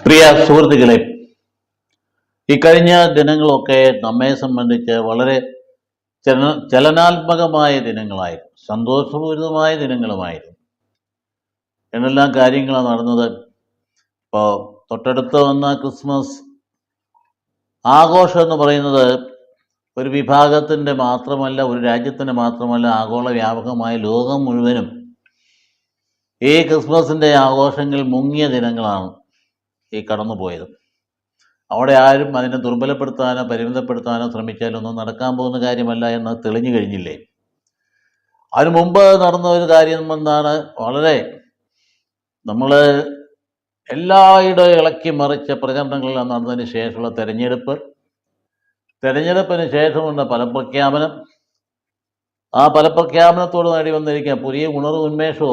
പ്രിയ സുഹൃത്തുക്കളെ ഇക്കഴിഞ്ഞ ദിനങ്ങളൊക്കെ നമ്മെ സംബന്ധിച്ച് വളരെ ചലന ചലനാത്മകമായ ദിനങ്ങളായിരുന്നു. സന്തോഷപൂരിതമായ ദിനങ്ങളുമായിരുന്നു. എന്നെല്ലാം കാര്യങ്ങളാണ് നടന്നത്? ഇപ്പോൾ തൊട്ടടുത്ത് വന്ന ക്രിസ്മസ് ആഘോഷം എന്ന് പറയുന്നത് ഒരു വിഭാഗത്തിന്റെ മാത്രമല്ല ഒരു രാജ്യത്തിന്റെ മാത്രമല്ല ആഗോള വ്യാപകമായ ലോകം മുഴുവനും ഈ ക്രിസ്മസിന്റെ ആഘോഷങ്ങൾ മുങ്ങിയ ദിനങ്ങളാണ് ഈ കടന്നുപോയത്. അവിടെ ആരും അതിനെ ദുർബലപ്പെടുത്താനോ പരിമിതപ്പെടുത്താനോ ശ്രമിച്ചാലൊന്നും നടക്കാൻ പോകുന്ന കാര്യമല്ല എന്ന് തെളിഞ്ഞു കഴിഞ്ഞില്ലേ? അതിനു മുമ്പ് നടന്ന ഒരു കാര്യം എന്താണ്? വളരെ നമ്മൾ എല്ലായിടവും ഇളക്കി മറിച്ച പ്രചരണങ്ങളെല്ലാം നടന്നതിന് ശേഷമുള്ള തെരഞ്ഞെടുപ്പ്. തെരഞ്ഞെടുപ്പിന് ശേഷമുള്ള ഫലപ്രഖ്യാപനം. ആ ഫലപ്രഖ്യാപനത്തോട് നേടി വന്നിരിക്കുക പുതിയ ഉണർവ് ഉന്മേഷവും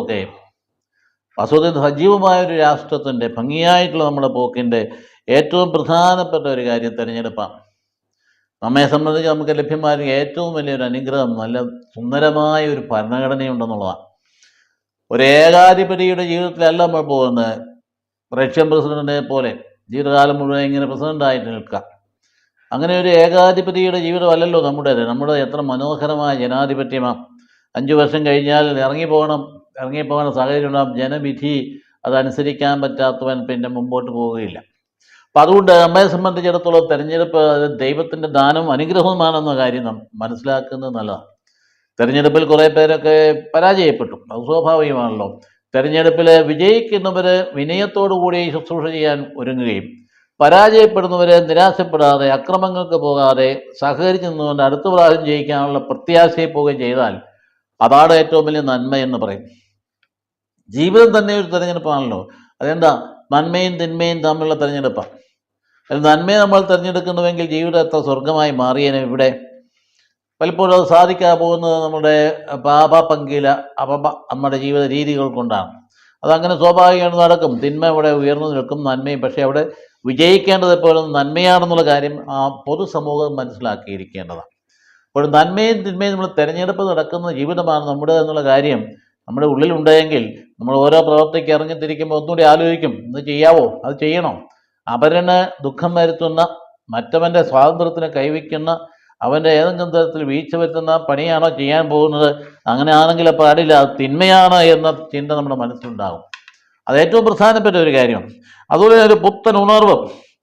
വസ്തുത സജീവമായ ഒരു രാഷ്ട്രത്തിന്റെ ഭംഗിയായിട്ടുള്ള നമ്മുടെ പോക്കിന്റെ ഏറ്റവും പ്രധാനപ്പെട്ട ഒരു കാര്യം തിരഞ്ഞെടുപ്പാണ്. നമ്മെ സംബന്ധിച്ച് നമുക്ക് ലഭ്യമായ ഏറ്റവും വലിയൊരു അനുഗ്രഹം നല്ല സുന്ദരമായ ഒരു ഭരണഘടനയുണ്ടെന്നുള്ളതാണ്. ഒരു ഏകാധിപതിയുടെ ജീവിതത്തിലല്ല നമ്മൾ പോകുന്നത്. റഷ്യൻ പ്രസിഡന്റിനെ പോലെ ജീവിതകാലം മുഴുവൻ ഇങ്ങനെ പ്രസിഡന്റായിട്ട് നിൽക്കുക. അങ്ങനെ ഒരു ഏകാധിപതിയുടെ ജീവിതമല്ലല്ലോ നമ്മുടേത്. നമ്മുടെ എത്ര മനോഹരമായ ജനാധിപത്യമാണ്. അഞ്ചു വർഷം കഴിഞ്ഞാൽ ഇറങ്ങിപ്പോകണം. ഇറങ്ങിപ്പോകണ സാഹചര്യം ഉണ്ടാകും ജനവിധി അതനുസരിക്കാൻ പറ്റാത്തവൻ പിന്നെ മുമ്പോട്ട് പോവുകയില്ല. അപ്പം അതുകൊണ്ട് നമ്മെ സംബന്ധിച്ചിടത്തോളം തിരഞ്ഞെടുപ്പ് ദൈവത്തിന്റെ ദാനം അനുഗ്രഹവുമാണെന്ന കാര്യം നാം മനസ്സിലാക്കുന്നത് നല്ലതാണ്. തെരഞ്ഞെടുപ്പിൽ കുറേ പേരൊക്കെ പരാജയപ്പെട്ടു. അത് സ്വാഭാവികമാണല്ലോ. തെരഞ്ഞെടുപ്പിൽ വിജയിക്കുന്നവർ വിനയത്തോടു കൂടി ശുശ്രൂഷ ചെയ്യാൻ ഒരുങ്ങുകയും പരാജയപ്പെടുന്നവരെ നിരാശപ്പെടാതെ അക്രമങ്ങൾക്ക് പോകാതെ സഹകരിച്ചു നിന്നുകൊണ്ട് അടുത്ത പ്രാവശ്യം ജയിക്കാനുള്ള പ്രത്യാശയെ പോവുകയും ചെയ്താൽ അതാണ് ഏറ്റവും വലിയ നന്മ എന്ന് പറയും. ജീവിതം തന്നെ ഒരു തിരഞ്ഞെടുപ്പാണല്ലോ അതെന്താ? നന്മയും തിന്മയും തമ്മിലുള്ള തിരഞ്ഞെടുപ്പാണ് നന്മയെ നമ്മൾ തിരഞ്ഞെടുക്കുന്നുവെങ്കിൽ ജീവിതം എത്ര സ്വർഗമായി മാറിയേനെ ഇവിടെ. പലപ്പോഴും അത് സാധിക്കാതെ പോകുന്നത് നമ്മുടെ പാപ പങ്കില അപമ നമ്മുടെ ജീവിത രീതികൾ കൊണ്ടാണ്. അതങ്ങനെ സ്വാഭാവികമാണ് നടക്കും. തിന്മ ഇവിടെ ഉയർന്നു നിൽക്കും നന്മയും. പക്ഷേ അവിടെ വിജയിക്കേണ്ടത് എപ്പോഴും നന്മയാണെന്നുള്ള കാര്യം ആ പൊതുസമൂഹം മനസ്സിലാക്കിയിരിക്കേണ്ടതാണ്. അപ്പോൾ നന്മയും തിന്മയും നമ്മൾ തിരഞ്ഞെടുപ്പ് നടക്കുന്ന ജീവിതമാണ് നമ്മുടെ എന്നുള്ള കാര്യം നമ്മുടെ ഉള്ളിലുണ്ടെങ്കിൽ നമ്മൾ ഓരോ പ്രവർത്തിക്ക് ഇറങ്ങിത്തിരിക്കുമ്പോൾ ഒന്നുകൂടി ആലോചിക്കും ഇത് ചെയ്യാവോ? അത് ചെയ്യണോ? അപരന് ദുഃഖം വരുത്തുന്ന മറ്റവന്റെ സ്വാതന്ത്ര്യത്തിന് കൈവയ്ക്കുന്ന അവന്റെ ഏതെങ്കിലും തരത്തിൽ വീഴ്ച വരുത്തുന്ന പണിയാണോ ചെയ്യാൻ പോകുന്നത്? അങ്ങനെ ആണെങ്കിൽ പാടില്ല അത് തിന്മയാണ് എന്ന ചിന്ത നമ്മുടെ മനസ്സിലുണ്ടാകും. അത് ഏറ്റവും പ്രധാനപ്പെട്ട ഒരു കാര്യമാണ് അതുപോലെ ഒരു പുത്തൻ ഉണർവ്.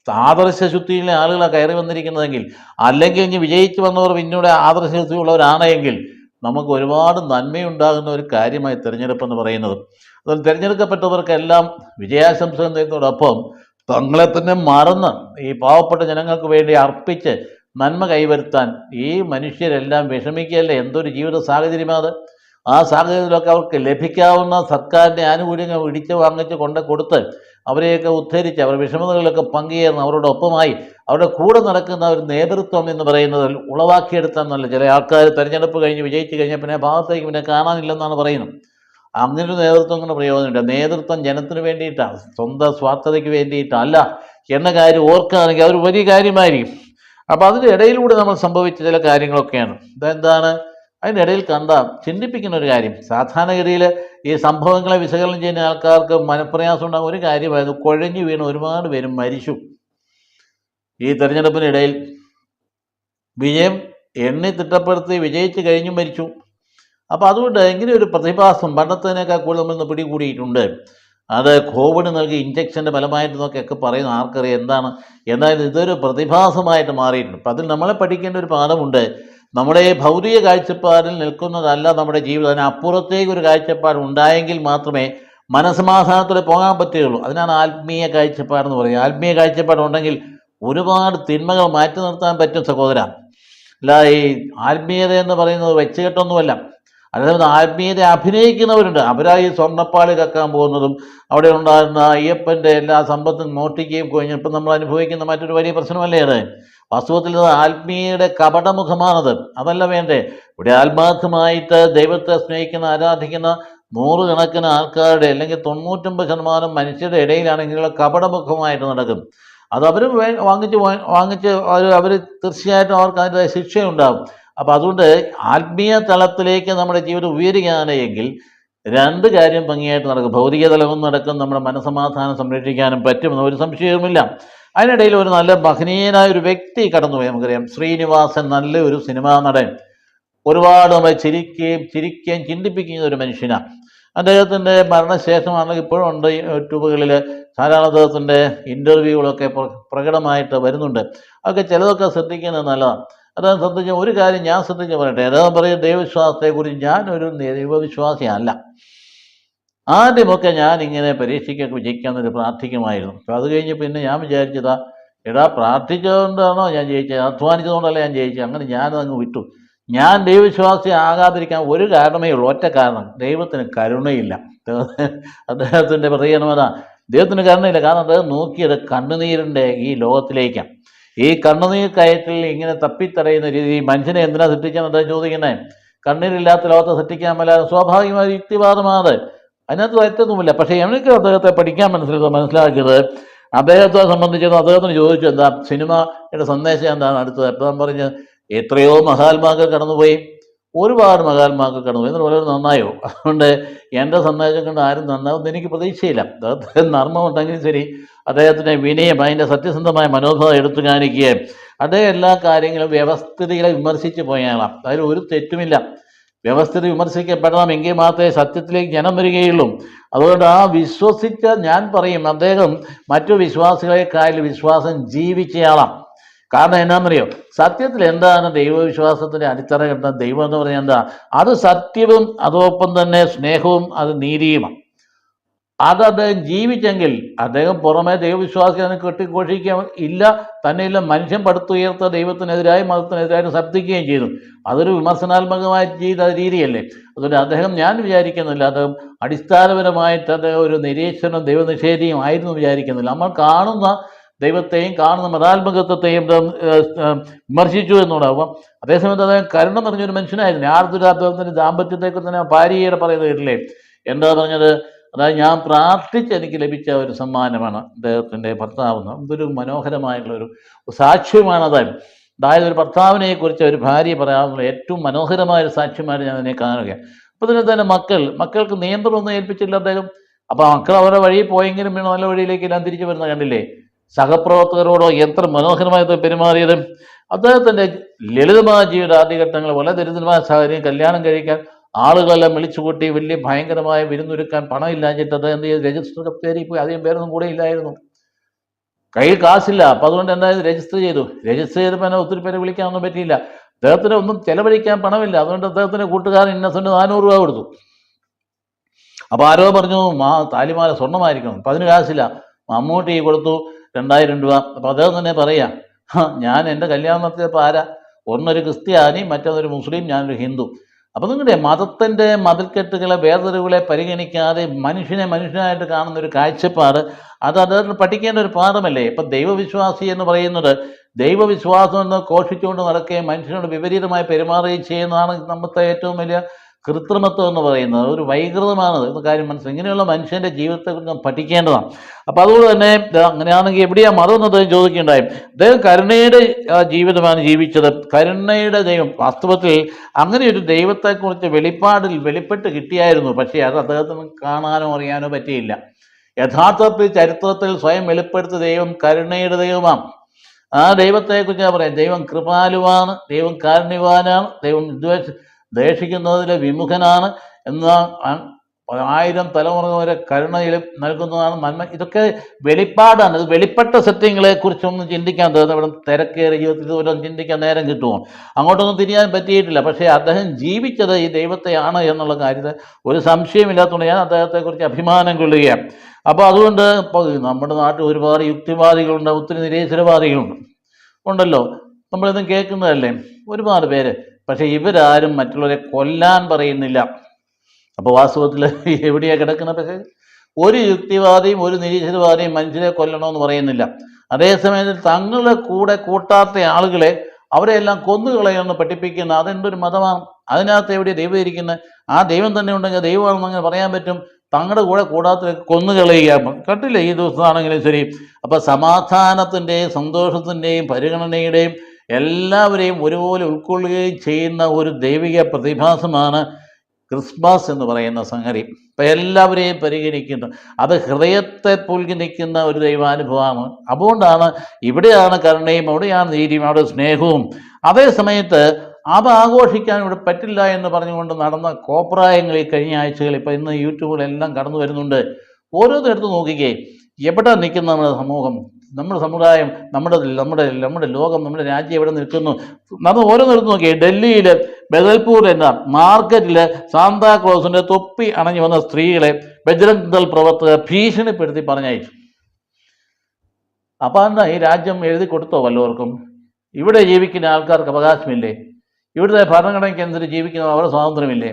ആദർശ ശുദ്ധിയിലെ ആളുകളെ കയറി വന്നിരിക്കുന്നതെങ്കിൽ അല്ലെങ്കിൽ ഇനി വിജയിച്ചു വന്നവർ പിന്നീട് ആദർശ ശുദ്ധിയുള്ളവരാണെങ്കിൽ നമുക്ക് ഒരുപാട് നന്മയുണ്ടാകുന്ന ഒരു കാര്യമായി തിരഞ്ഞെടുപ്പ് എന്ന് പറയുന്നത്. അതുപോലെ തിരഞ്ഞെടുക്കപ്പെട്ടവർക്കെല്ലാം വിജയാശംസകൾ നേരുന്നതോടൊപ്പം തങ്ങളെ തന്നെ മറന്ന് ഈ പാവപ്പെട്ട ജനങ്ങൾക്ക് വേണ്ടി അർപ്പിച്ച് നന്മ കൈവരുത്താൻ ഈ മനുഷ്യരെല്ലാം വിഷമിക്കുകയല്ലേ? എന്തൊരു ജീവിത സാഹചര്യമാണ് ആ സാഹചര്യത്തിലൊക്കെ അവർക്ക് ലഭിക്കാവുന്ന സർക്കാരിന്റെ ആനുകൂല്യങ്ങൾ ഇടിച്ച് വാങ്ങിച്ച് കൊണ്ട് കൊടുത്ത് അവരെയൊക്കെ ഉദ്ധരിച്ച് അവർ വിഷമതകളൊക്കെ പങ്കുചേർന്ന് അവരുടെ ഒപ്പമായി അവരുടെ കൂടെ നടക്കുന്ന ഒരു നേതൃത്വം എന്ന് പറയുന്നത് ഉളവാക്കിയെടുത്താൽ നല്ല. ചില ആൾക്കാർ തെരഞ്ഞെടുപ്പ് കഴിഞ്ഞ് വിജയിച്ചു കഴിഞ്ഞാൽ പിന്നെ ഭാഗത്തേക്ക് പിന്നെ കാണാനില്ലെന്നാണ് പറയുന്നത്. അങ്ങനൊരു നേതൃത്വം കൊണ്ട് പ്രയോജനമില്ല. നേതൃത്വം ജനത്തിന് വേണ്ടിയിട്ടാണ് സ്വന്തം സ്വാർത്ഥതയ്ക്ക് വേണ്ടിയിട്ടല്ല എന്ന കാര്യം ഓർക്കുകയാണെങ്കിൽ അതൊരു വലിയ കാര്യമായിരിക്കും. അപ്പോൾ അതിന്റെ ഇടയിലൂടെ നമ്മൾ സംഭവിച്ച ചില കാര്യങ്ങളൊക്കെയാണ്. ഇതെന്താണ്? അതിന്റെ ഇടയിൽ കണ്ട ചിന്തിപ്പിക്കുന്ന ഒരു കാര്യം. സാധാരണഗതിയിൽ ഈ സംഭവങ്ങളെ വിശകലനം ചെയ്യുന്ന ആൾക്കാർക്ക് മനപ്രയാസം ഉണ്ടാകുന്ന ഒരു കാര്യമായിരുന്നു കുഴഞ്ഞു വീണ് ഒരുപാട് പേര് മരിച്ചു. ഈ തെരഞ്ഞെടുപ്പിനിടയിൽ വിജയം എണ്ണി തിട്ടപ്പെടുത്തി വിജയിച്ച് കഴിഞ്ഞു മരിച്ചു. അപ്പോൾ അതുകൊണ്ട് ഇങ്ങനെ ഒരു പ്രതിഭാസം പണ്ടത്തേനേക്കാൾ കൂടുതൽ നമ്മൾ പിടികൂടിയിട്ടുണ്ട്? അത് കോവിഡ് നൽകി ഇഞ്ചക്ഷന്റെ ഫലമായിട്ട് എന്നൊക്കെയൊക്കെ പറയുന്ന ആർക്കറിയാം എന്താണ്? എന്നാലും ഇതൊരു പ്രതിഭാസമായിട്ട് മാറിയിട്ടുണ്ട്. അപ്പം അതിൽ നമ്മളെ പഠിക്കേണ്ട ഒരു പാഠമുണ്ട്. നമ്മുടെ ഭൗതിക കാഴ്ചപ്പാടിൽ നിൽക്കുന്നതല്ല നമ്മുടെ ജീവിതത്തിന് അപ്പുറത്തേക്ക് ഒരു കാഴ്ചപ്പാട് ഉണ്ടായെങ്കിൽ മാത്രമേ മനസമാധാനത്തോടെ പോകാൻ പറ്റുകയുള്ളൂ. അതിനാണ് ആത്മീയ കാഴ്ചപ്പാടെന്ന് പറയുന്നത്. ആത്മീയ കാഴ്ചപ്പാടുണ്ടെങ്കിൽ ഒരുപാട് തിന്മകൾ മാറ്റി നിർത്താൻ പറ്റും സഹോദര. അല്ല ഈ ആത്മീയത എന്ന് പറയുന്നത് വെച്ചുകെട്ടൊന്നുമല്ല. അതായത് ആത്മീയത അഭിനയിക്കുന്നവരുണ്ട്. അവരായി സ്വർണപ്പാളി കക്കാൻ പോകുന്നതും അവിടെ ഉണ്ടായിരുന്ന അയ്യപ്പന്റെ എല്ലാ സമ്പത്തും മോഷ്ടിക്കുകയും കഴിഞ്ഞ്. നമ്മൾ അനുഭവിക്കുന്ന മറ്റൊരു വലിയ പ്രശ്നമല്ലേ അത്? വാസ്തവത്തിൽ ഇത് ആത്മീയയുടെ കപടമുഖമാണത്. അതല്ല വേണ്ടേ? ഇവിടെ ആത്മാർത്ഥമായിട്ട് ദൈവത്തെ സ്നേഹിക്കുന്ന ആരാധിക്കുന്ന നൂറുകണക്കിന് ആൾക്കാരുടെ അല്ലെങ്കിൽ തൊണ്ണൂറ്റൊമ്പത് ശതമാനം മനുഷ്യരുടെ ഇടയിലാണ് ഇങ്ങനെയുള്ള കപടമുഖമായിട്ട് നടക്കും. അത് അവർ വാങ്ങിച്ച് വാങ്ങിച്ച് അവർ അവർ തീർച്ചയായിട്ടും അവർക്ക് അതിന്റെ ശിക്ഷയുണ്ടാകും അപ്പോൾ അതുകൊണ്ട് ആത്മീയ തലത്തിലേക്ക് നമ്മുടെ ജീവിതം ഉയരുകയാണെങ്കിൽ രണ്ട് കാര്യം ഭംഗിയായിട്ട് നടക്കും. ഭൗതിക തലവും നടക്കും. നമ്മുടെ മനസമാധാനം സംരക്ഷിക്കാനും പറ്റുമെന്ന് ഒരു സംശയവുമില്ല. അതിനിടയിൽ ഒരു നല്ല മഹനീയനായ ഒരു വ്യക്തി കടന്നുപോയി നമുക്കറിയാം. ശ്രീനിവാസൻ നല്ല ഒരു സിനിമാ നടൻ. ഒരുപാട് നമ്മളെ ചിരിക്കുകയും ചിരിക്കുകയും ചിന്തിപ്പിക്കുന്ന ഒരു മനുഷ്യനാണ് അദ്ദേഹത്തിന്റെ മരണശേഷമാണെങ്കിൽ ഇപ്പോഴും ഉണ്ട് യൂട്യൂബുകളിൽ ധാരാളം അദ്ദേഹത്തിന്റെ ഇന്റർവ്യൂകളൊക്കെ പ്രകടമായിട്ട് വരുന്നുണ്ട്. അതൊക്കെ ചിലതൊക്കെ ശ്രദ്ധിക്കുന്നത് നല്ലതാണ് അദ്ദേഹം ശ്രദ്ധിച്ച ഒരു കാര്യം ഞാൻ ശ്രദ്ധിച്ച് പറയട്ടെ. അദ്ദേഹം പറയും ദൈവവിശ്വാസത്തെക്കുറിച്ച് ഞാനൊരു ദൈവവിശ്വാസിയല്ല. ആദ്യമൊക്കെ ഞാൻ ഇങ്ങനെ പരീക്ഷയ്ക്കൊക്കെ വിജയിക്കാമെന്നൊരു പ്രാർത്ഥിക്കുമായിരുന്നു. അപ്പോൾ അത് കഴിഞ്ഞ് പിന്നെ ഞാൻ വിചാരിച്ചതാ എടാ പ്രാർത്ഥിച്ചതുകൊണ്ടാണോ ഞാൻ ജയിച്ചത്? അധ്വാനിച്ചതുകൊണ്ടല്ല ഞാൻ ജയിച്ചത്. അങ്ങനെ ഞാനതങ്ങ് വിട്ടു. ഞാൻ ദൈവവിശ്വാസി ആകാതിരിക്കാൻ ഒരു കാരണമേ ഉള്ളൂ. ഒറ്റ കാരണം ദൈവത്തിന് കരുണയില്ല. അദ്ദേഹത്തിന്റെ പ്രതീകരണമതാ ദൈവത്തിന് കരുണയില്ല. കാരണം അദ്ദേഹം നോക്കിയത് കണ്ണുനീരിന്റെ ഈ ലോകത്തിലേക്കാണ്. ഈ കണ്ണുനീർ കയറ്റിൽ ഇങ്ങനെ തപ്പിത്തറയുന്ന രീതി മനുഷ്യനെ എന്തിനാ സൃഷ്ടിക്കാൻ അദ്ദേഹം ചോദിക്കുന്നത് കണ്ണീരില്ലാത്ത ലോകത്തെ സൃഷ്ടിക്കാൻ മേല സ്വാഭാവികമായ യുക്തിവാദമാണ് അതിനകത്ത് തെറ്റൊന്നുമില്ല പക്ഷേ എനിക്ക് അദ്ദേഹത്തെ പഠിക്കാൻ മനസ്സിലാക്കുക മനസ്സിലാക്കിയത് അദ്ദേഹത്തെ സംബന്ധിച്ചത് അദ്ദേഹത്തിന് ചോദിച്ചു എന്താ സിനിമയുടെ സന്ദേശം എന്താണ് അടുത്തത്? അദ്ദേഹം പറഞ്ഞ് എത്രയോ മഹാത്മാക്കൾ കടന്നുപോയി. ഒരുപാട് മഹാത്മാക്കൾ കടന്നുപോയി. എന്നിട്ട് വളരെ നന്നായോ? അതുകൊണ്ട് എന്റെ സന്ദേശം കണ്ട് ആരും നന്നാവുമെന്ന് എനിക്ക് പ്രതീക്ഷയില്ല. അദ്ദേഹത്തിന് നർമ്മമുണ്ടെങ്കിലും ശരി. അദ്ദേഹത്തിന്റെ വിനയം അതിന്റെ സത്യസന്ധമായ മനോഭാവം എടുത്തു കാണിക്കുകയും അദ്ദേഹം എല്ലാ കാര്യങ്ങളും വ്യവസ്ഥിതികളെ വിമർശിച്ച് പോയാളാം അതിൽ ഒരു തെറ്റുമില്ല. വ്യവസ്ഥിതി വിമർശിക്കപ്പെടണമെങ്കിൽ മാത്രമേ സത്യത്തിലേക്ക് ജനം വരികയുള്ളൂ. അതുകൊണ്ട് ആ വിശ്വസിച്ച ഞാൻ പറയും അദ്ദേഹം മറ്റു വിശ്വാസികളെക്കാൾ വിശ്വാസം ജീവിച്ചയാളാണ് കാരണം എന്നാണെന്നറിയോ സത്യത്തിൽ എന്താണ് ദൈവവിശ്വാസത്തിന്റെ അടിത്തറ കിട്ടുന്ന ദൈവം എന്ന് പറഞ്ഞാൽ എന്താ? അത് സത്യവും അതോടൊപ്പം തന്നെ സ്നേഹവും അത് നീതിയുമാണ്. അത് അദ്ദേഹം ജീവിച്ചെങ്കിൽ അദ്ദേഹം പുറമെ ദൈവവിശ്വാസികളെ കെട്ടിഘോഷിക്കുക ഇല്ല തന്നെയില്ല മനുഷ്യൻ പടുത്തുയർത്ത ദൈവത്തിനെതിരായി മതത്തിനെതിരായി ശബ്ദിക്കുകയും ചെയ്തു. അതൊരു വിമർശനാത്മകമായ ചെയ്ത രീതിയല്ലേ. അതുകൊണ്ട് അദ്ദേഹം ഞാൻ വിചാരിക്കുന്നില്ല അദ്ദേഹം അടിസ്ഥാനപരമായിട്ട് അദ്ദേഹം ഒരു നിരീക്ഷണം ദൈവനിഷേധിയും ആയിരുന്നു വിചാരിക്കുന്നില്ല. നമ്മൾ കാണുന്ന ദൈവത്തെയും കാണുന്ന മതാത്മകത്വത്തെയും വിമർശിച്ചു അപ്പം അതേസമയത്ത് അദ്ദേഹം കരുണ നിറഞ്ഞൊരു മനുഷ്യനായിരുന്നു. ആർദ്ര അദ്ദേഹത്തിന്റെ ദാമ്പത്യത്തെക്കുറിച്ച് തന്നെ ഭാര്യയുടെ പറയുന്നത് കേട്ടില്ലേ? എന്താ പറഞ്ഞത്? അതായത് ഞാൻ പ്രാർത്ഥിച്ച് എനിക്ക് ലഭിച്ച ഒരു സമ്മാനമാണ് അദ്ദേഹത്തിന്റെ ഭർത്താവെന്ന്. എന്തൊരു മനോഹരമായിട്ടുള്ള ഒരു സാക്ഷ്യമാണ് അതായത് അതായത് ഒരു ഭർത്താവിനെ കുറിച്ച് ഒരു ഭാര്യ പറയാനുള്ള ഏറ്റവും മനോഹരമായ ഒരു സാക്ഷ്യമായിട്ട് ഞാൻ അതിനെ കാണുകയാണ്. അപ്പോൾ തന്നെ തന്നെ മക്കൾ മക്കൾക്ക് നിയന്ത്രണം ഒന്നും ഏൽപ്പിച്ചില്ല അദ്ദേഹം. അപ്പോൾ മക്കൾ അവരുടെ വഴി പോയെങ്കിലും വീണ് നല്ല വഴിയിലേക്ക് എല്ലാം തിരിച്ചു വരുന്ന കണ്ടില്ലേ? സഹപ്രവർത്തകരോടോ എത്ര മനോഹരമായി പെരുമാറിയത്. അദ്ദേഹത്തിന്റെ ലളിതമായ ജീവിത ആദ്യഘട്ടങ്ങൾ വളരെ ദരിദ്രമായ സാഹചര്യം കല്യാണം കഴിക്കാൻ ആളുകളെല്ലാം വിളിച്ചു കൂട്ടി വലിയ ഭയങ്കരമായ വിരുന്നൊരുക്കാൻ പണം ഇല്ലാഞ്ഞിട്ടത് എന്ത് ചെയ്തു? രജിസ്റ്റർ കത്തേരി പോയി. അധികം പേരൊന്നും കൂടെ ഇല്ലായിരുന്നു. കയ്യിൽ കാശില്ല. അപ്പം അതുകൊണ്ട് എന്തായാലും രജിസ്റ്റർ ചെയ്തു. രജിസ്റ്റർ ചെയ്തപ്പോൾ എന്നെ ഒത്തിരി പേരെ വിളിക്കാനൊന്നും പറ്റിയില്ല. അദ്ദേഹത്തിന് ഒന്നും ചെലവഴിക്കാൻ പണമില്ല. അതുകൊണ്ട് അദ്ദേഹത്തിന്റെ കൂട്ടുകാരൻ ഇന്നസെന്റ് നാനൂറ് രൂപ കൊടുത്തു. അപ്പോൾ ആരോ പറഞ്ഞു മാ താലിമാല സ്വർണമായിരിക്കണം. അപ്പം അതിന് കാശില്ല. മമ്മൂട്ടി കൊടുത്തു രണ്ടായിരം രൂപ. അപ്പം അദ്ദേഹം തന്നെ പറയാം ഞാൻ എന്റെ കല്യാണം നടത്തിയപ്പോൾ ആരാ? ഒന്നൊരു ക്രിസ്ത്യാനി മറ്റൊന്നൊരു മുസ്ലിം ഞാനൊരു ഹിന്ദു. അപ്പം നിങ്ങളുടെ മതത്തിന്റെ മതിൽക്കെട്ടുകളെ വേർതിരിവുകളെ പരിഗണിക്കാതെ മനുഷ്യനെ മനുഷ്യനായിട്ട് കാണുന്ന ഒരു കാഴ്ചപ്പാട് അത് അദ്ദേഹത്തിന് പഠിക്കേണ്ട ഒരു പാഠമല്ലേ? ഇപ്പം ദൈവവിശ്വാസി എന്ന് പറയുന്നത് ദൈവവിശ്വാസം എന്ന് ഘോഷിച്ചുകൊണ്ട് നടക്കുകയും മനുഷ്യനോട് വിപരീതമായി പെരുമാറുകയും ചെയ്യുന്നതാണ് നമ്മുടെ ഏറ്റവും വലിയ കൃത്രിമത്വം എന്ന് പറയുന്നത് ഒരു വൈകൃതമാണ്. എന്ന കാര്യം മനസ്സിലായി. ഇങ്ങനെയുള്ള മനുഷ്യന്റെ ജീവിതത്തെക്കുറിച്ച് പഠിക്കേണ്ടതാണ്. അപ്പോൾ അതുകൊണ്ട് തന്നെ അങ്ങനെയാണെങ്കിൽ എവിടെയാണ് മതം അദ്ദേഹം ചോദിക്കേണ്ടായി അദ്ദേഹം കരുണയുടെ ജീവിതമാണ് ജീവിച്ചത്. കരുണയുടെ ദൈവം വാസ്തവത്തിൽ അങ്ങനെ ഒരു ദൈവത്തെക്കുറിച്ച് വെളിപ്പാടിൽ വെളിപ്പെട്ട് കിട്ടിയായിരുന്നു. പക്ഷേ അത് അദ്ദേഹത്തിന് കാണാനോ അറിയാനോ പറ്റിയില്ല. യഥാർത്ഥത്തിൽ ചരിത്രത്തിൽ സ്വയം വെളിപ്പെടുത്തിയ ദൈവം കരുണയുടെ ദൈവമാണ്. ആ ദൈവത്തെക്കുറിച്ച് ഞാൻ പറയാം. ദൈവം കൃപാലുവാണ് ദൈവം കാരുണ്യവാനാണ് ദൈവം ദ്വേഷ ദ്വേഷിക്കുന്നതിലെ വിമുഖനാണ് എന്ന ആയിരം തലമുറ വരെ കരുണയിൽ നൽകുന്നതാണ് നന്മ. ഇതൊക്കെ വെളിപ്പാടാണ്. ഇത് വെളിപ്പെട്ട സത്യങ്ങളെ കുറിച്ചൊന്നും ചിന്തിക്കാൻ തോന്നുന്നു ഇവിടെ തിരക്കേറിയ ജീവിതത്തിൽ ഇതുപോലെ ചിന്തിക്കാൻ നേരം കിട്ടുമോ? അങ്ങോട്ടൊന്നും തിരിയാൻ പറ്റിയിട്ടില്ല. പക്ഷേ അദ്ദേഹം ജീവിച്ചത് ഈ ദൈവത്തെയാണ് എന്നുള്ള കാര്യത്തിൽ ഒരു സംശയമില്ലാത്തതുകൊണ്ട് ഞാൻ അദ്ദേഹത്തെക്കുറിച്ച് അഭിമാനം കൊള്ളുകയാണ്. അപ്പോൾ അതുകൊണ്ട് ഇപ്പോൾ നമ്മുടെ നാട്ടിൽ ഒരുപാട് യുക്തിവാദികളുണ്ട് ഒത്തിരി നിരീശ്വരവാദികളുണ്ട്. ഉണ്ടല്ലോ. നമ്മളിതും കേൾക്കുന്നതല്ലേ? ഒരുപാട് പേര് പക്ഷേ ഇവരാരും മറ്റുള്ളവരെ കൊല്ലാൻ പറയുന്നില്ല. അപ്പോൾ വാസ്തവത്തിൽ എവിടെയാണ് കിടക്കുന്നത്? പക്ഷേ ഒരു യുക്തിവാദിയും ഒരു നിരീശ്വരവാദിയും മനുഷ്യരെ കൊല്ലണമെന്ന് പറയുന്നില്ല. അതേസമയത്ത് തങ്ങളുടെ കൂടെ കൂട്ടാത്ത ആളുകളെ അവരെ എല്ലാം കൊന്നുകളയെന്ന് പഠിപ്പിക്കുന്ന അതെന്തൊരു മതമാണ്? അതിനകത്ത് എവിടെ ദൈവം ഇരിക്കുന്നത് ആ ദൈവം തന്നെ ഉണ്ടെങ്കിൽ ദൈവമാണെന്ന് അങ്ങനെ പറയാൻ പറ്റും. തങ്ങളുടെ കൂടെ കൂടാത്ത കൊന്നുകളയുക കണ്ടില്ലേ ഈ ദിവസമാണെങ്കിലും ശരി. അപ്പോൾ സമാധാനത്തിന്റെയും സന്തോഷത്തിന്റെയും പരിഗണനയുടെയും എല്ലാവരെയും ഒരുപോലെ ഉൾക്കൊള്ളുകയും ചെയ്യുന്ന ഒരു ദൈവിക പ്രതിഭാസമാണ് ക്രിസ്മസ് എന്ന് പറയുന്ന സംഗതി. ഇപ്പം എല്ലാവരെയും പരിഗണിക്കുന്നു. അത് ഹൃദയത്തെ പുൽകി നിൽക്കുന്ന ഒരു ദൈവാനുഭവമാണ്. അതുകൊണ്ടാണ് ഇവിടെയാണ് കരുണയും അവിടെയാണ് നീതിയും അവിടെ സ്നേഹവും. അതേ സമയത്ത് അത് ആഘോഷിക്കാൻ ഇവിടെ പറ്റില്ല എന്ന് പറഞ്ഞുകൊണ്ട് നടന്ന കോപ്രായങ്ങൾ ഈ കഴിഞ്ഞ ആഴ്ചകൾ ഇപ്പം ഇന്ന് യൂട്യൂബിലെല്ലാം കടന്നു വരുന്നുണ്ട്. ഓരോ ഓരോന്നെടുത്ത് നോക്കിക്കേ എവിടെ നിൽക്കുന്ന നമ്മുടെ സമൂഹം? നമ്മുടെ സമുദായം നമ്മുടെ നമ്മുടെ നമ്മുടെ ലോകം നമ്മുടെ രാജ്യം എവിടെ നിൽക്കുന്നു? നമ്മൾ ഓരോ നിർത്തി നോക്കി. ഡൽഹിയിൽ ബദൽപൂർ എന്ന മാർക്കറ്റിൽ സാന്താക്ലോസിന്റെ തൊപ്പി അണഞ്ഞു വന്ന സ്ത്രീകളെ ബജ്രംഗ് ദൾ പ്രവർത്തകർ ഭീഷണിപ്പെടുത്തി പറഞ്ഞയച്ചു. അപ്പം എന്താ ഈ രാജ്യം എഴുതി കൊടുത്തോ വല്ലവർക്കും? ഇവിടെ ജീവിക്കുന്ന ആൾക്കാർക്ക് അവകാശമില്ലേ? ഇവിടുത്തെ ഭരണഘടനയ്ക്കനുസരിച്ച് ജീവിക്കുന്ന അവരുടെ സ്വാതന്ത്ര്യമില്ലേ?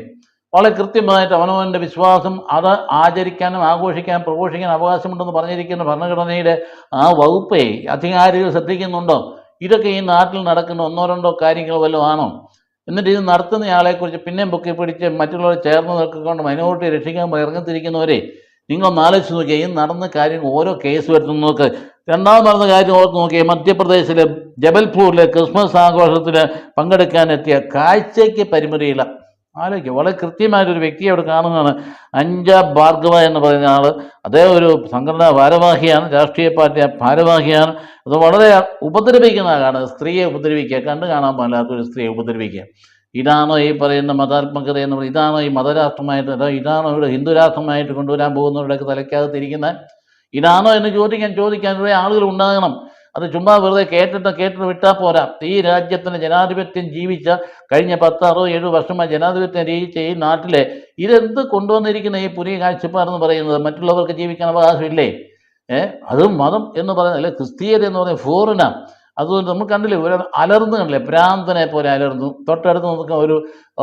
വളരെ കൃത്യമായിട്ട് അവനവന്റെ വിശ്വാസം അത് ആചരിക്കാനും ആഘോഷിക്കാനും പ്രഘോഷിക്കാനും അവകാശമുണ്ടെന്ന് പറഞ്ഞിരിക്കുന്ന ഭരണഘടനയുടെ ആ വകുപ്പേ അധികാരികൾ ശ്രദ്ധിക്കുന്നുണ്ടോ? ഇതൊക്കെ ഈ നാട്ടിൽ നടക്കുന്ന ഒന്നോ രണ്ടോ കാര്യങ്ങൾ വല്ലതും ആണോ? എന്നിട്ട് ഇത് നടത്തുന്നയാളെക്കുറിച്ച് പിന്നെയും പൊക്കി പിടിച്ച് മറ്റുള്ളവർ ചേർന്ന് നിൽക്കൊണ്ട് മൈനോറിറ്റി രക്ഷിക്കാൻ ഇറങ്ങിത്തിരിക്കുന്നവരെ. നിങ്ങൾ ആലോചിച്ച് നോക്കിയാൽ ഈ നടന്ന കാര്യം ഓരോ കേസ് വരുത്തുന്ന നോക്ക്. രണ്ടാമത് നടന്ന കാര്യം ഓർത്ത് നോക്കിയാൽ മധ്യപ്രദേശിലെ ജബൽപൂരിലെ ക്രിസ്മസ് ആഘോഷത്തിന് പങ്കെടുക്കാനെത്തിയ കാഴ്ചയ്ക്ക് പരിമിതിയില്ല. ആലോചിക്കുക. വളരെ കൃത്യമായിട്ടൊരു വ്യക്തിയെ അവിടെ കാണുന്നതാണ് അഞ്ച ഭാർഗവ എന്ന് പറയുന്ന ആൾ അദ്ദേഹം ഒരു സംഘടനാ ഭാരവാഹിയാണ് രാഷ്ട്രീയ പാർട്ടി ഭാരവാഹിയാണ്. അത് വളരെ ഉപദ്രവിക്കുന്ന ആളാണ്. സ്ത്രീയെ ഉപദ്രവിക്കുക. കണ്ടു കാണാൻ പാടില്ലാത്ത ഒരു സ്ത്രീയെ ഉപദ്രവിക്കുക. ഇതാണോ ഈ പറയുന്ന മതാത്മകത എന്ന് പറയുന്നത്? ഇതാണോ ഈ മതരാഷ്ട്രമായിട്ട് അതോ ഇതാണോ ഇവിടെ ഹിന്ദുരാഷ്ട്രമായിട്ട് കൊണ്ടുവരാൻ പോകുന്നവരുടെയൊക്കെ തലയ്ക്കകത്തിരിക്കുന്ന ഇതാണോ എന്ന് ചോദിക്കാൻ ചോദിക്കാൻ ഇവിടെ ആളുകൾ ഉണ്ടാകണം. അത് ചുമ്മാ വെറുതെ കേട്ടിട്ട് കേട്ടിട്ട് വിട്ടാൽ പോരാ. ഈ രാജ്യത്തിന് ജനാധിപത്യം ജീവിച്ച കഴിഞ്ഞ പത്ത് അറുപത് ഏഴ് വർഷമായി ജനാധിപത്യം ജീവിച്ച ഈ നാട്ടിലെ ഇതെന്ത് കൊണ്ടുവന്നിരിക്കുന്ന ഈ പുതിയ കാഴ്ചപ്പാടെന്ന് പറയുന്നത് മറ്റുള്ളവർക്ക് ജീവിക്കാൻ അവകാശമില്ലേ? ഏഹ് അതും മതം എന്ന് പറയുന്നത് അല്ലെ ക്രിസ്തീയത എന്ന് പറയുന്നത് ഫോറിനാണ് അതുകൊണ്ട് നമ്മൾ കണ്ടില്ലേ ഒരു അലർന്നു കണ്ടില്ലേ ഭ്രാന്തനെ പോലെ അലർന്നു. തൊട്ടടുത്ത് നമുക്ക് ഒരു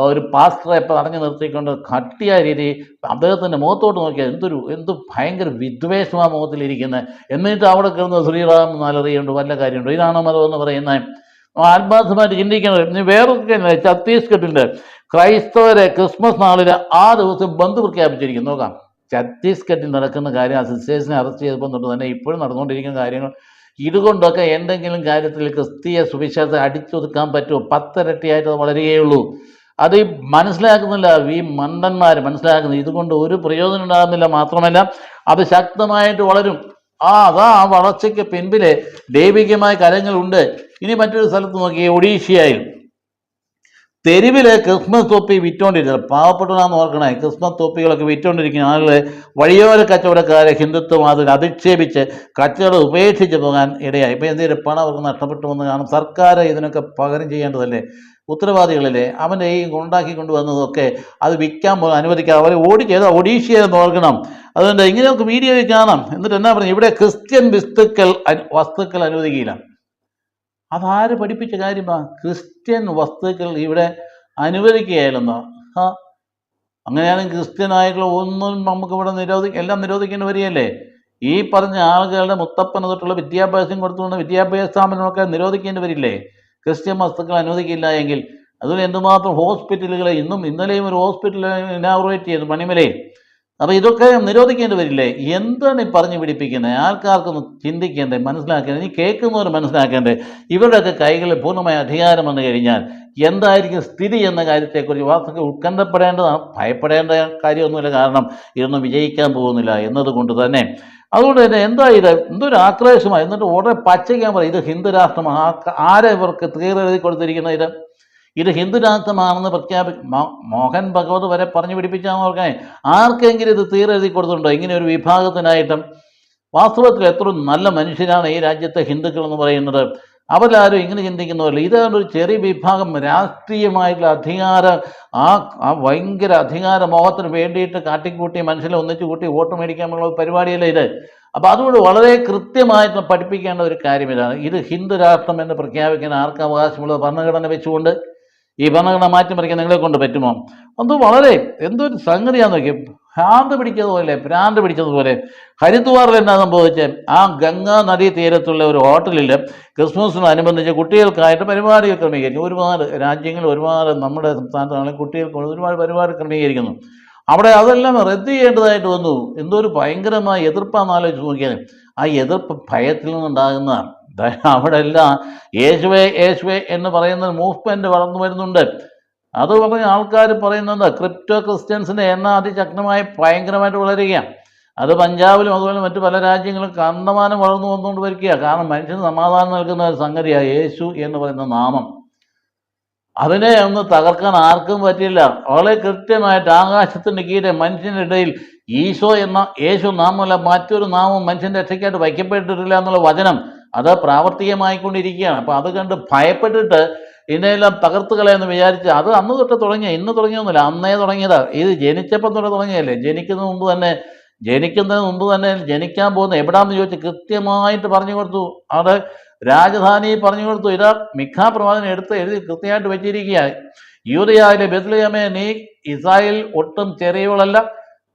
ഒരു പാസ്റ്ററെ ഇപ്പം അടഞ്ഞു നിർത്തിക്കൊണ്ട് കട്ടിയായ രീതി അദ്ദേഹത്തിന്റെ മുഖത്തോട്ട് നോക്കിയാൽ എന്തൊരു എന്ത് ഭയങ്കര വിദ്വേഷം ആ മുഖത്തിലിരിക്കുന്നത് എന്നിട്ട് അവിടെ കിടന്ന് ശ്രീറാം നാലറിയുണ്ട് വല്ല കാര്യമുണ്ടോ? ഇതാണോ മതം എന്ന് പറയുന്നത് ആത്മാർത്ഥമായിട്ട് ചിന്തിക്കണത് ഇനി വേറൊക്കെ ഛത്തീസ്ഗഡിന്റെ ക്രൈസ്തവരെ ക്രിസ്മസ് നാളിൽ ആ ദിവസം ബന്ധു പ്രഖ്യാപിച്ചിരിക്കുന്നു. നോക്കാം. ഛത്തീസ്ഗഡിൽ നടക്കുന്ന കാര്യം ആ സിസ്റ്റേഴ്സിനെ അറസ്റ്റ് ചെയ്തപ്പോൾ തന്നെ ഇപ്പോഴും നടന്നുകൊണ്ടിരിക്കുന്ന കാര്യങ്ങൾ ഇതുകൊണ്ടൊക്കെ എന്തെങ്കിലും കാര്യത്തിൽ ക്രിസ്തീയ സുവിശേഷം അടിച്ചൊതുക്കാൻ പറ്റുമോ? പത്തിരട്ടിയായിട്ട് വളരുകയുള്ളൂ. അത് ഈ മനസ്സിലാക്കുന്നില്ല. ഈ മണ്ടന്മാർ മനസ്സിലാക്കുന്നില്ല. ഇതുകൊണ്ട് ഒരു പ്രയോജനം ഉണ്ടാകുന്നില്ല മാത്രമല്ല അത് ശക്തമായിട്ട് വളരും. ആ അതാ ആ വളർച്ചയ്ക്ക് പിൻപിലെ ദൈവികമായ കരങ്ങളുണ്ട് ഇനി മറ്റൊരു സ്ഥലത്ത് നോക്കി ഒഡീഷയായി തെരുവിൽ ക്രിസ്മസ് തൊപ്പി വിറ്റോണ്ടിരിക്കുന്നത്. പാവപ്പെട്ടതാന്ന് ഓർക്കണേ ക്രിസ്മസ് തൊപ്പികളൊക്കെ വിറ്റോണ്ടിരിക്കുന്ന ആളുകളെ വഴിയോര കച്ചവടക്കാരെ ഹിന്ദുത്വം അതിൽ അധിക്ഷേപിച്ച് കച്ചവടം ഉപേക്ഷിച്ച് പോകാൻ ഇടയായി. ഇപ്പം എന്തെങ്കിലും പണം അവർക്ക് നഷ്ടപ്പെട്ടു വന്ന് കാണും സർക്കാർ ഇതിനൊക്കെ പകരം ചെയ്യേണ്ടതല്ലേ? ഉത്തരവാദികളില്ലേ അവന്റെ ഈ ഉണ്ടാക്കി കൊണ്ടുവന്നതൊക്കെ അത് വിൽക്കാൻ പോകാൻ അനുവദിക്കാതെ അവരെ ഓടിച്ചത് ഒഡീഷയെന്ന് ഓർക്കണം. അതുകൊണ്ട് ഇങ്ങനെ നമുക്ക് വീഡിയോയിൽ കാണാം. എന്നിട്ട് എന്നാ പറഞ്ഞു ഇവിടെ ക്രിസ്ത്യൻ വസ്തുക്കൾ വസ്തുക്കൾ അനുവദിക്കില്ല. അതാര് പഠിപ്പിച്ച കാര്യമാ ക്രിസ്ത്യൻ വസ്തുക്കൾ ഇവിടെ അനുവദിക്കുകയായിരുന്നോ. ആ അങ്ങനെയാണെങ്കിൽ ക്രിസ്ത്യനായിട്ടുള്ള ഒന്നും നമുക്ക് ഇവിടെ നിരോധി എല്ലാം നിരോധിക്കേണ്ടി വരികയല്ലേ? ഈ പറഞ്ഞ ആളുകളുടെ മുത്തപ്പന തൊട്ടുള്ള വിദ്യാഭ്യാസം കൊടുത്തുകൊണ്ട് വിദ്യാഭ്യാസ സ്ഥാപനമൊക്കെ നിരോധിക്കേണ്ടി വരില്ലേ? ക്രിസ്ത്യൻ വസ്തുക്കൾ അനുവദിക്കില്ല എങ്കിൽ അതുപോലെ എന്തുമാത്രം ഹോസ്പിറ്റലുകളെ ഇന്നും ഇന്നലെയും ഒരു ഹോസ്പിറ്റൽ ഇനാഗുറേറ്റ് ചെയ്തു മണിമലയിൽ അപ്പോൾ ഇതൊക്കെ നിരോധിക്കേണ്ടി വരില്ലേ? എന്താണ് ഈ പറഞ്ഞു പിടിപ്പിക്കുന്നത് ആൾക്കാർക്കൊന്ന് ചിന്തിക്കേണ്ടേ മനസ്സിലാക്കേണ്ടത് ഇനി കേൾക്കുന്നവർ മനസ്സിലാക്കേണ്ടേ? ഇവരുടെയൊക്കെ കൈകളിൽ പൂർണമായ അധികാരം വന്നു കഴിഞ്ഞാൽ എന്തായിരിക്കും സ്ഥിതി എന്ന കാര്യത്തെക്കുറിച്ച് വാസ്തവത്തിൽ ഉത്കണ്ഠപ്പെടേണ്ടതാണ് ഭയപ്പെടേണ്ട കാര്യമൊന്നുമില്ല. കാരണം ഇതൊന്നും വിജയിക്കാൻ പോകുന്നില്ല എന്നതുകൊണ്ട് തന്നെ. അതുകൊണ്ട് തന്നെ എന്താ ഇത്? എന്തൊരു ആക്രോശമായി എന്നിട്ട് ഉടനെ പച്ചയ്ക്കാൻ പറയും ഇത് ഹിന്ദു രാഷ്ട്രമാണ് ആരെ ഇവർക്ക് തീരെഴുതി കൊടുത്തിരിക്കുന്ന ഇത്? ഇത് ഹിന്ദു രാഷ്ട്രമാണെന്ന് പ്രഖ്യാപി മോഹൻ ഭഗവത് വരെ പറഞ്ഞു പിടിപ്പിച്ചാൽ ഓർക്കാൻ ആർക്കെങ്കിലും ഇത് തീരെഴുതി കൊടുത്തിട്ടുണ്ടോ? ഇങ്ങനെ ഒരു വിഭാഗത്തിനായിട്ടും. വാസ്തവത്തിൽ എത്ര നല്ല മനുഷ്യരാണ് ഈ രാജ്യത്തെ ഹിന്ദുക്കൾ എന്ന് പറയുന്നത്. അവരാരും ഇങ്ങനെ ചിന്തിക്കുന്നവരില്ല ഇതാണ് ഒരു ചെറിയ വിഭാഗം രാഷ്ട്രീയമായിട്ടുള്ള അധികാര ആ ആ ഭയങ്കര അധികാര മോഹത്തിന് വേണ്ടിയിട്ട് കാട്ടിക്കൂട്ടി മനുഷ്യരെ ഒന്നിച്ചു കൂട്ടി വോട്ട് മേടിക്കാനുള്ള പരിപാടിയല്ല ഇത്? അപ്പോൾ അതുകൊണ്ട് വളരെ കൃത്യമായിട്ട് പഠിപ്പിക്കേണ്ട ഒരു കാര്യം ഇതാണ്. ഇത് ഹിന്ദു രാഷ്ട്രം എന്ന് പ്രഖ്യാപിക്കാൻ ആർക്ക് അവകാശമുള്ളത് ഭരണഘടന വെച്ചുകൊണ്ട് ഈ ഭരണഘടന മാറ്റിമറിക്കാൻ നിങ്ങളെ കൊണ്ട് പറ്റുമോ? അത് വളരെ എന്തൊരു സംഗതിയാന്ന് നോക്കി ഭ്രാന്ത് പിടിച്ചതുപോലെ ഭ്രാന്ത് പിടിച്ചതുപോലെ. ഹരിദ്വാറിൽ എന്താ സംഭവിച്ചത് ആ ഗംഗാ നദീ തീരത്തുള്ള ഒരു ഹോട്ടലിൽ ക്രിസ്മസിനോടനുബന്ധിച്ച് കുട്ടികൾക്കായിട്ട് പരിപാടികൾ ക്രമീകരിക്കും ഒരുപാട് രാജ്യങ്ങൾ ഒരുപാട് നമ്മുടെ സംസ്ഥാനത്താണെങ്കിൽ കുട്ടികൾക്ക് ഒരുപാട് പരിപാടി ക്രമീകരിക്കുന്നു. അവിടെ അതെല്ലാം റദ്ദ് ചെയ്യേണ്ടതായിട്ട് വന്നു. എന്തോ ഒരു ഭയങ്കരമായ എതിർപ്പാന്ന് ആലോചിച്ച് നോക്കിയാൽ ആ എതിർപ്പ് ഭയത്തിൽ നിന്നുണ്ടാകുന്നതാണ്. അവിടെ എല്ലാം യേശുവേ യേശുവേ എന്ന് പറയുന്ന മൂവ്മെന്റ് വളർന്നു വരുന്നുണ്ട്. അത് പറഞ്ഞ ആൾക്കാർ പറയുന്നത് ക്രിപ്റ്റോ ക്രിസ്ത്യൻസിന്റെ എണ്ണ അതിശക്തമായി ഭയങ്കരമായിട്ട് വളരുകയാണ് അത് പഞ്ചാബിലും അതുപോലെ മറ്റു പല രാജ്യങ്ങളും കണ്ടമാനം വളർന്നു വന്നുകൊണ്ട് വരിക കാരണം മനുഷ്യന് സമാധാനം നൽകുന്ന ഒരു സംഗതിയാണ് യേശു എന്ന് പറയുന്ന നാമം. അതിനെ ഒന്ന് തകർക്കാൻ ആർക്കും പറ്റില്ല വളരെ കൃത്യമായിട്ട് ആകാശത്തിന്റെ കീഴെ മനുഷ്യന്റെ ഇടയിൽ ഈശോ എന്ന യേശു നാമമല്ല മറ്റൊരു നാമം മനുഷ്യന്റെ രക്ഷയ്ക്കായിട്ട് വയ്ക്കപ്പെട്ടിട്ടില്ല എന്നുള്ള വചനം അത് പ്രാവർത്തികമായിക്കൊണ്ടിരിക്കുകയാണ്. അപ്പോൾ അത് കണ്ട് ഭയപ്പെട്ടിട്ട് ഇതിനെല്ലാം തകർത്ത് കളയെന്ന് വിചാരിച്ച് അത് അന്ന് തൊട്ട് തുടങ്ങിയ? ഇന്ന് തുടങ്ങിയൊന്നുമില്ല. അന്നേ തുടങ്ങിയതാ. ഇത് ജനിച്ചപ്പം തൊട്ട് തുടങ്ങിയല്ലേ? ജനിക്കുന്നതിന് മുമ്പ് തന്നെ ജനിക്കുന്നതിന് മുമ്പ് തന്നെ ജനിക്കാൻ പോകുന്ന എവിടാന്ന് ചോദിച്ച് കൃത്യമായിട്ട് പറഞ്ഞു കൊടുത്തു. അവിടെ രാജധാനി പറഞ്ഞു കൊടുത്തു. ഇതാ മിഖാ പ്രവാചകൻ എടുത്ത് എഴുതി കൃത്യമായിട്ട് വെച്ചിരിക്കുക യൂറിയായിലെ ബെത്ലയമേ നീ ഇസ്രായേൽ ഒട്ടും ചെറിയവളല്ല.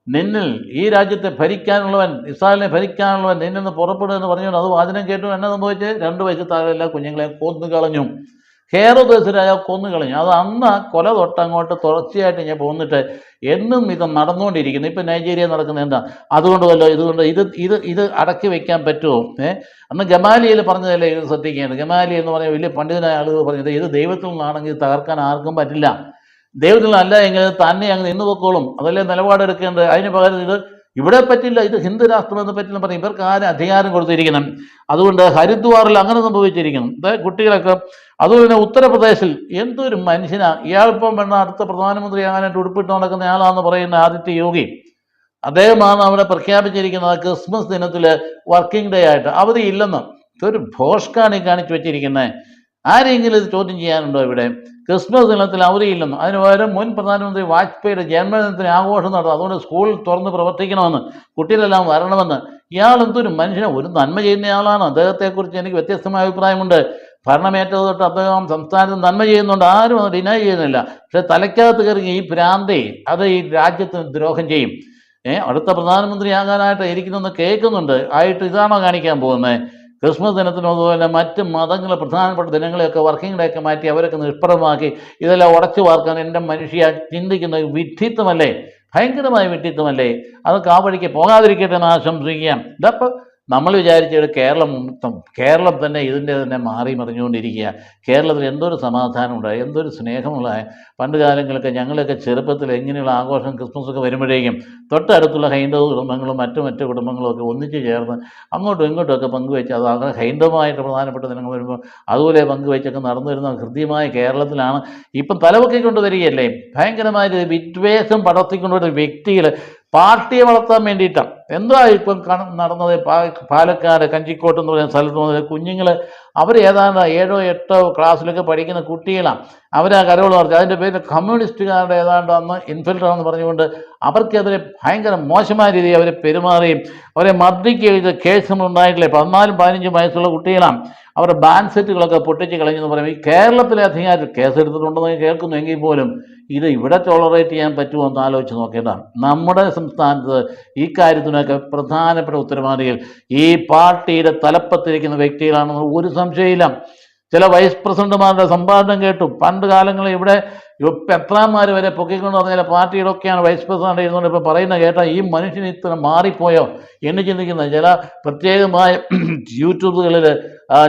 നിന്നിൽ ഈ രാജ്യത്തെ ഭരിക്കാനുള്ളവൻ ഇസ്രായേലിനെ ഭരിക്കാനുള്ളവൻ നിന്നിൽ നിന്ന് പുറപ്പെടുക എന്ന് പറഞ്ഞു അത് വാചനം കേട്ടു. എന്നെ സംഭവിച്ച്? രണ്ട് വയസ്സ് താഴെ എല്ലാ കുഞ്ഞുങ്ങളെ കൊന്നു കളഞ്ഞു. ഹേറോദേശ രാജാവ് കൊന്നു കളഞ്ഞു. അത് അന്ന് കൊല തൊട്ട് അങ്ങോട്ട് തുടർച്ചയായിട്ട് ഞാൻ പോന്നിട്ട് എന്നും ഇത് നടന്നുകൊണ്ടിരിക്കുന്നു. ഇപ്പം നൈജീരിയ നടക്കുന്ന എന്താ? അതുകൊണ്ട് വല്ലോ ഇതുകൊണ്ട് ഇത് ഇത് ഇത് അടക്കി വെക്കാൻ പറ്റുമോ? ഏഹ് അന്ന് ഗമാലിയിൽ പറഞ്ഞതല്ലേ ഇത് ശ്രദ്ധിക്കേണ്ടത്? ഗമാലി എന്ന് പറഞ്ഞ വലിയ പണ്ഡിതനായ ആളുകൾ പറഞ്ഞത് ഇത് ദൈവത്തിൽ നിന്നാണെങ്കിൽ തകർക്കാൻ ആർക്കും പറ്റില്ല. ദൈവത്തിൽ അല്ല എങ്കിൽ തന്നെ അങ്ങ് നിന്ന് പൊക്കോളും. അതല്ലേ നിലപാടെടുക്കേണ്ടത്? അതിന് പകരം ഇത് ഇവിടെ പറ്റില്ല. ഇത് ഹിന്ദു രാഷ്ട്രം എന്ന് പറ്റില്ല പറയും ഇവർക്ക് ആരും അധികാരം കൊടുത്തിരിക്കണം? അതുകൊണ്ട് ഹരിദ്വാറിൽ അങ്ങനെ സംഭവിച്ചിരിക്കണം. കുട്ടികളൊക്കെ അതുപോലെ തന്നെ ഉത്തർപ്രദേശിൽ എന്തൊരു മനുഷ്യനാ? ഇയാളിപ്പം വേണ്ട അടുത്ത പ്രധാനമന്ത്രി ആകാനായിട്ട് ഉടുപ്പിട്ട് നടക്കുന്ന ആളാന്ന് പറയുന്ന ആദിത്യ യോഗി. അദ്ദേഹമാണ് അവിടെ പ്രഖ്യാപിച്ചിരിക്കുന്നത് ക്രിസ്മസ് ദിനത്തിൽ വർക്കിംഗ് ഡേ ആയിട്ട്. അവധിയില്ലെന്ന് ഇതൊരു ഭോഷ്കാണി ഈ കാണിച്ചു വെച്ചിരിക്കുന്നത് ആരെങ്കിലും ഇത് ചോദ്യം ചെയ്യാനുണ്ടോ ഇവിടെ? ക്രിസ്മസ് ദിനത്തിൽ അവധിയില്ലെന്നും? അതിന് പകരം മുൻ പ്രധാനമന്ത്രി വാജ്പേയിയുടെ ജന്മദിനത്തിന് ആഘോഷം നടത്തും. അതുകൊണ്ട് സ്കൂൾ തുറന്ന് പ്രവർത്തിക്കണമെന്ന് കുട്ടികളെല്ലാം വരണമെന്ന് ഇയാൾ എന്തൊരു മനുഷ്യനെ? ഒരു നന്മ ചെയ്യുന്നയാളാണ് അദ്ദേഹത്തെക്കുറിച്ച് എനിക്ക് വ്യത്യസ്തമായ അഭിപ്രായമുണ്ട്. ഭരണമേറ്റത് തൊട്ട് അദ്ദേഹം സംസ്ഥാനത്ത് നന്മ ചെയ്യുന്നുണ്ട്. ആരും അത് ഡിനൈ ചെയ്യുന്നില്ല. പക്ഷെ തലയ്ക്കകത്ത് കയറി ഈ ഭ്രാന്തി അത് ഈ രാജ്യത്തിന് ദ്രോഹം ചെയ്യും. ഏഹ് അടുത്ത പ്രധാനമന്ത്രിയാകാനായിട്ട് ഇരിക്കുന്നെന്ന് കേൾക്കുന്നുണ്ട്. ആയിട്ട് ഇതാണോ കാണിക്കാൻ പോകുന്നത്? ക്രിസ്മസ് ദിനത്തിനും അതുപോലെ മറ്റ് മതങ്ങളെ പ്രധാനപ്പെട്ട ദിനങ്ങളെയൊക്കെ വർക്കിംഗ് ഡേ ഒക്കെ മാറ്റി അവരൊക്കെ നിഷ്പ്രഭമാക്കി. ഇതെല്ലാം ഉടച്ചു വാർക്കാൻ എന്റെ മനുഷ്യ ചിന്തിക്കുന്ന വിഡ്ഢിത്വമല്ലേ? ഭയങ്കരമായ വിഡ്ഢിത്വമല്ലേ? അതൊക്കെ ആ വഴിക്ക് പോകാതിരിക്കട്ടെ എന്ന് ആശംസിക്കാം ഇതപ്പോൾ നമ്മൾ വിചാരിച്ചത് കേരളം മൊത്തം കേരളം തന്നെ ഇതിന്റെ തന്നെ മാറി മറിഞ്ഞുകൊണ്ടിരിക്കുക. കേരളത്തിൽ എന്തൊരു സമാധാനമുണ്ട് എന്തൊരു സ്നേഹമുള്ള പണ്ട് കാലങ്ങളൊക്കെ ഞങ്ങളൊക്കെ ചെറുപ്പത്തിൽ എങ്ങനെയുള്ള ആഘോഷം ക്രിസ്മസ് ഒക്കെ വരുമ്പോഴേക്കും തൊട്ടടുത്തുള്ള ഹൈന്ദവ കുടുംബങ്ങളും മറ്റു മറ്റു കുടുംബങ്ങളും ഒക്കെ ഒന്നിച്ച് ചേർന്ന് അങ്ങോട്ടും ഇങ്ങോട്ടും ഒക്കെ പങ്കുവെച്ച് അത് അങ്ങനെ ഹൈന്ദവമായിട്ട് പ്രധാനപ്പെട്ട ദിനങ്ങൾ വരുമ്പോൾ അതുപോലെ പങ്കുവെച്ചൊക്കെ നടന്നു വരുന്ന ഹൃദ്യമായ കേരളത്തിലാണ് ഇപ്പം തലവൊക്കെ കൊണ്ടുവരികയല്ലേ ഭയങ്കരമായ വിദ്വേഷം പടർത്തിക്കൊണ്ടുവരുന്ന വ്യക്തികൾ പാർട്ടിയെ വളർത്താൻ വേണ്ടിയിട്ടാണ്. എന്താ ഇപ്പം നടന്നത്? പാലക്കാട് കഞ്ചിക്കോട്ട് എന്ന് പറയുന്ന സ്ഥലത്ത് വന്നത് കുഞ്ഞുങ്ങൾ അവർ ഏതാണ്ട് ഏഴോ എട്ടോ ക്ലാസ്സിലൊക്കെ പഠിക്കുന്ന കുട്ടികളാണ്. അവരാ കരോൾ പറഞ്ഞു അതിന്റെ പേര് കമ്മ്യൂണിസ്റ്റുകാരുടെ ഏതാണ്ട് അന്ന് ഇൻഫിൽട്ടറാണെന്ന് പറഞ്ഞുകൊണ്ട് അവർക്കെതിരെ ഭയങ്കര മോശമായ രീതിയിൽ അവരെ പെരുമാറുകയും അവരെ മർദ്ദിക്കുകയും ചെയ്ത കേസുകൾ ഉണ്ടായിട്ടില്ലേ പതിനാലും പതിനഞ്ചും വയസ്സുള്ള കുട്ടികളാണ്. അവരുടെ ബാൻ സെറ്റുകളൊക്കെ പൊട്ടിച്ച് കളഞ്ഞെന്ന് പറയും ഈ കേരളത്തിലെ അധികാരം കേസെടുത്തിട്ടുണ്ടെന്ന് കേൾക്കുന്നു എങ്കിൽ പോലും ഇത് ഇവിടെ ടോളറേറ്റ് ചെയ്യാൻ പറ്റുമോ എന്ന് ആലോചിച്ച് നോക്കേണ്ടതാണ് നമ്മുടെ സംസ്ഥാനത്ത് ഈ കാര്യത്തിനൊക്കെ പ്രധാനപ്പെട്ട ഉത്തരവാദികൾ ഈ പാർട്ടിയുടെ തലപ്പത്തിരിക്കുന്ന വ്യക്തികളാണെന്ന് ഒരു സംശയമില്ല ചില വൈസ് പ്രസിഡന്റുമാരുടെ സംഭാഷണം കേട്ടു. പണ്ട് കാലങ്ങളിൽ ഇവിടെ പെത്രാന്മാർ വരെ പൊക്കിക്കൊണ്ട് വന്ന ചില പാർട്ടികളൊക്കെയാണ് വൈസ് പ്രസിഡന്റ് ഇരുന്നുകൊണ്ട് ഇപ്പോൾ പറയുന്ന കേട്ടാൽ ഈ മനുഷ്യൻ ഇത്ര മാറിപ്പോയോ എന്ന് ചിന്തിക്കുന്ന ചില പ്രത്യേകമായ യൂട്യൂബുകളിൽ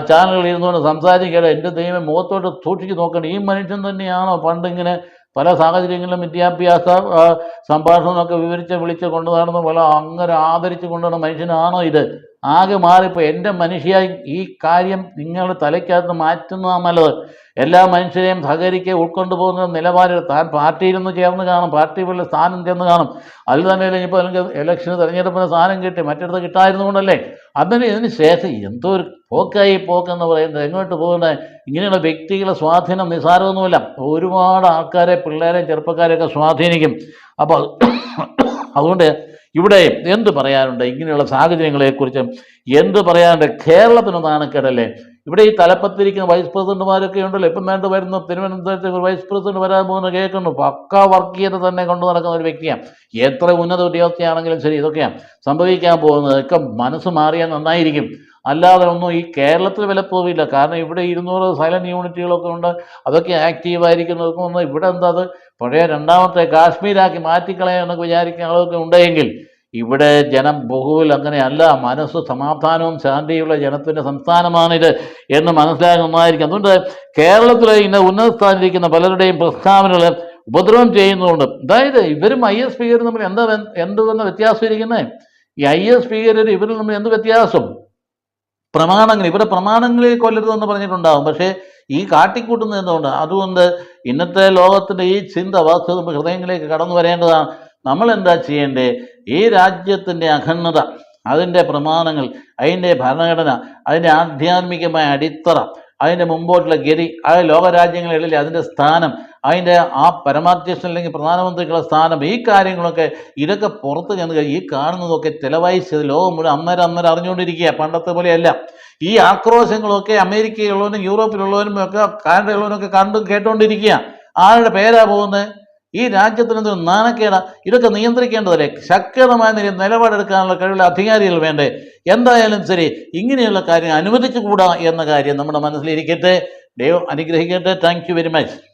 ചാനലുകളിൽ ഇരുന്നുകൊണ്ട് സംസാരിക്കുക എന്റെ ദൈവം മുഖത്തോട്ട് സൂക്ഷിച്ച് നോക്കണം ഈ മനുഷ്യൻ തന്നെയാണോ പണ്ടിങ്ങനെ പല സാഹചര്യങ്ങളിലും വിദ്യാഭ്യാസ ആ, സംഭാഷണമൊക്കെ വിവരിച്ച് വിളിച്ച് കൊണ്ടു നടന്ന് പല അങ്ങനെ ആദരിച്ച് കൊണ്ടുവന്ന മനുഷ്യനാണോ ഇത്? ആകെ മാറിപ്പോൾ എന്റെ മനുഷ്യ ഈ കാര്യം നിങ്ങളുടെ തലയ്ക്കകത്ത് മാറ്റുന്നതാണ് നല്ലത്. എല്ലാ മനുഷ്യരെയും സഹകരിക്കുക ഉൾക്കൊണ്ടു പോകുന്ന നിലവാരം താൻ പാർട്ടിയിൽ നിന്ന് ചേർന്ന് കാണും പാർട്ടി വല്ല സ്ഥാനം ചേർന്ന് കാണും. അതിൽ തന്നെ അല്ലെങ്കിൽ ഇപ്പോൾ അല്ലെങ്കിൽ ഇലക്ഷന് തെരഞ്ഞെടുപ്പിന് സ്ഥാനം കിട്ടി മറ്റിടത്ത് കിട്ടായിരുന്നുകൊണ്ടല്ലേ അതിന് ഇതിന് ശേഷം എന്തോ ഒരു പോക്കായി പോക്കെന്ന് പറയുന്നത് എങ്ങോട്ട് പോകുന്നത്? ഇങ്ങനെയുള്ള വ്യക്തികളെ സ്വാധീനം നിസ്സാരമൊന്നുമില്ല ഒരുപാട് ആൾക്കാരെ പിള്ളേരെ ചെറുപ്പക്കാരെയൊക്കെ സ്വാധീനിക്കും. അപ്പോൾ അതുകൊണ്ട് ഇവിടെ എന്ത് പറയാനുണ്ട്? ഇങ്ങനെയുള്ള സാഹചര്യങ്ങളെക്കുറിച്ച് എന്ത് പറയാനുണ്ട്? കേരളത്തിന് നാണക്കേടല്ലേ ഇവിടെ ഈ തലപ്പത്തിരിക്കുന്ന വൈസ് പ്രസിഡന്റുമാരൊക്കെ ഉണ്ടല്ലോ. ഇപ്പം വേണ്ട വരുന്ന തിരുവനന്തപുരത്ത് വൈസ് പ്രസിഡന്റ് വരാൻ പോകുന്ന കേൾക്കുന്നു. പക്ക വർഗീയത തന്നെ കൊണ്ടു നടക്കുന്ന ഒരു വ്യക്തിയാണ്. എത്ര ഉന്നത ഉദ്യോഗസ്ഥയാണെങ്കിലും ശരി ഇതൊക്കെയാണ് സംഭവിക്കാൻ പോകുന്നത്. ഒക്കെ മനസ്സ് മാറിയാൽ നന്നായിരിക്കും. അല്ലാതെ ഒന്നും ഈ കേരളത്തിൽ വിലപ്പോവില്ല കാരണം ഇവിടെ ഇരുന്നൂറ് സൈലന്റ് യൂണിറ്റുകളൊക്കെ ഉണ്ട്. അതൊക്കെ ആക്റ്റീവായിരിക്കുന്നവർക്കും ഇവിടെ എന്താ അത് പഴയ രണ്ടാമത്തെ കാശ്മീരാക്കി മാറ്റിക്കളയാന്നൊക്കെ വിചാരിക്കുന്ന ആളൊക്കെ ഉണ്ടെങ്കിൽ ഇവിടെ ജനം ബഹുവിൽ അങ്ങനെയല്ല മനസ്സ് സമാധാനവും ശാന്തിയുള്ള ജനത്തിന്റെ സംസ്ഥാനമാണിത് എന്ന് മനസ്സിലാകുന്നതായിരിക്കും. അതുകൊണ്ട് കേരളത്തിലെ ഇന്ന് ഉന്നത പലരുടെയും പ്രസ്താവനകൾ ഉപദ്രവം ചെയ്യുന്നതുകൊണ്ട് അതായത് ഇവരും ഐ എസ് സ്പീക്കറും തമ്മിൽ എന്താ എന്ത് തന്നെ വ്യത്യാസം ഇരിക്കുന്നത് ഈ ഐ എസ് സ്പീക്കരും ഇവരിൽ തമ്മിൽ എന്ത് വ്യത്യാസം? പ്രമാണങ്ങൾ ഇവിടെ പ്രമാണങ്ങളിൽ കൊല്ലരുതെന്ന് പറഞ്ഞിട്ടുണ്ടാകും പക്ഷേ ഈ കാട്ടിക്കൂട്ടുന്നത് എന്തുകൊണ്ട്? അതുകൊണ്ട് ഇന്നത്തെ ലോകത്തിന്റെ ഈ ചിന്ത വാസ്തു ഹൃദയങ്ങളിലേക്ക് കടന്നു വരേണ്ടതാണ്. നമ്മൾ എന്താ ചെയ്യേണ്ടേ? ഈ രാജ്യത്തിന്റെ അഖണ്ഡത അതിന്റെ പ്രമാണങ്ങൾ അതിന്റെ ഭരണഘടന അതിന്റെ ആധ്യാത്മികമായ അടിത്തറ അതിന്റെ മുമ്പോട്ടുള്ള ഗതി അത് ലോകരാജ്യങ്ങളിലെ അതിന്റെ സ്ഥാനം അതിന്റെ ആ പരമാധ്യക്ഷൻ അല്ലെങ്കിൽ പ്രധാനമന്ത്രിക്കുള്ള സ്ഥാനം ഈ കാര്യങ്ങളൊക്കെ ഇതൊക്കെ പുറത്ത് ചെന്ന് ഈ കാണുന്നതൊക്കെ ചെലവഴിച്ചത് ലോകം മുഴുവൻ അന്നേരം അന്നേരം അറിഞ്ഞുകൊണ്ടിരിക്കുക പണ്ടത്തെ പോലെയല്ല. ഈ ആക്രോശങ്ങളൊക്കെ അമേരിക്കയിലുള്ളവനും യൂറോപ്പിലുള്ളവനും ഒക്കെ കാനഡയിലുള്ളവനൊക്കെ കണ്ടു കേട്ടുകൊണ്ടിരിക്കുക. ആരുടെ പേരാ പോകുന്നത്? ഈ രാജ്യത്തിനെന്തൊരു നാണക്കേട? ഇതൊക്കെ നിയന്ത്രിക്കേണ്ടതല്ലേ? ശക്തമായ നിലപാടെടുക്കാനുള്ള കഴിവുള്ള അധികാരികൾ വേണ്ടേ? എന്തായാലും ശരി ഇങ്ങനെയുള്ള കാര്യം അനുവദിച്ചുകൂടാ എന്ന കാര്യം നമ്മുടെ മനസ്സിലിരിക്കട്ടെ. ദൈവം അനുഗ്രഹിക്കട്ടെ. Thank very much